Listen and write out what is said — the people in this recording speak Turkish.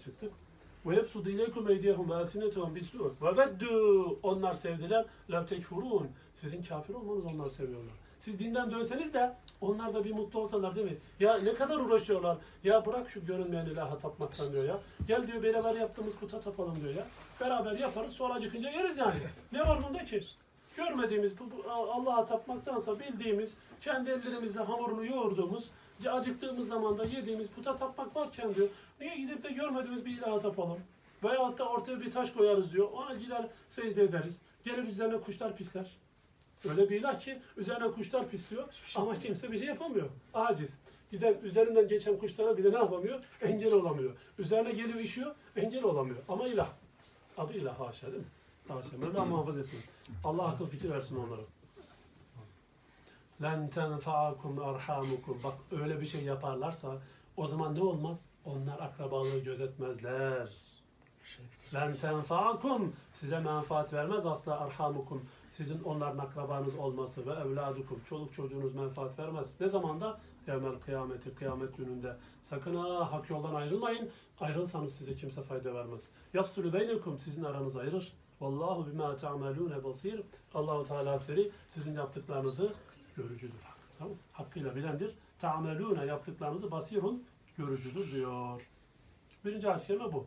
çıktık. Ve yebsudu ileykum eydiyehum ve alsinetehum bisu. Ve veddu. Onlar sevdiler. Lev tekfurun. Sizin kafir olmanız onlar seviyorlar. Siz dinden dönseniz de onlar da bir mutlu olsalar değil mi? Ya ne kadar uğraşıyorlar. Ya bırak şu görünmeyen ilaha tapmaktan diyor ya. Gel diyor beraber yaptığımız puta tapalım diyor ya. Beraber yaparız sonra acıkınca yeriz yani. Ne var bunda ki? Görmediğimiz, bu, bu Allah'a tapmaktansa bildiğimiz, kendi ellerimizle hamurunu yoğurduğumuz, acıktığımız zaman da yediğimiz puta tapmak varken diyor. Niye gidip de görmediğimiz bir ilaha tapalım? Veyahut da ortaya bir taş koyarız diyor. Ona gider secde ederiz. Gelir üzerine kuşlar pisler. Öyle bir ilah ki üzerine kuşlar pisliyor ama kimse bir şey yapamıyor. Aciz. Giden üzerinden geçen kuşlara bile ne yapamıyor? Engel olamıyor. Üzerine geliyor işiyor, engel olamıyor. Ama ilah. Adı ilah haşa değil mi? Haşa. Mevla muhafaza etsin. Allah akıl fikir versin onlara. Len tenfa'akum arhamukum. Bak öyle bir şey yaparlarsa o zaman ne olmaz? Onlar akrabalığı gözetmezler. Len tenfa'akum. Size menfaat vermez asla arhamukum. Sizin onların akrabanız olması ve evladukum. Çoluk çocuğunuz menfaat vermez. Ne zamanda? Yevmel kıyameti, kıyamet gününde. Sakın ha hak yoldan ayrılmayın. Ayrılsanız size kimse fayda vermez. Yafsulu beynekum. Sizin aranız ayırır. Vallahu bima ta'malune basir. Allahu Teala Hazretleri sizin yaptıklarınızı görücüdür. Tamam? Hakkıyla bilendir. Ta'malune yaptıklarınızı basirun görücüdür diyor. Birinci kerime bu.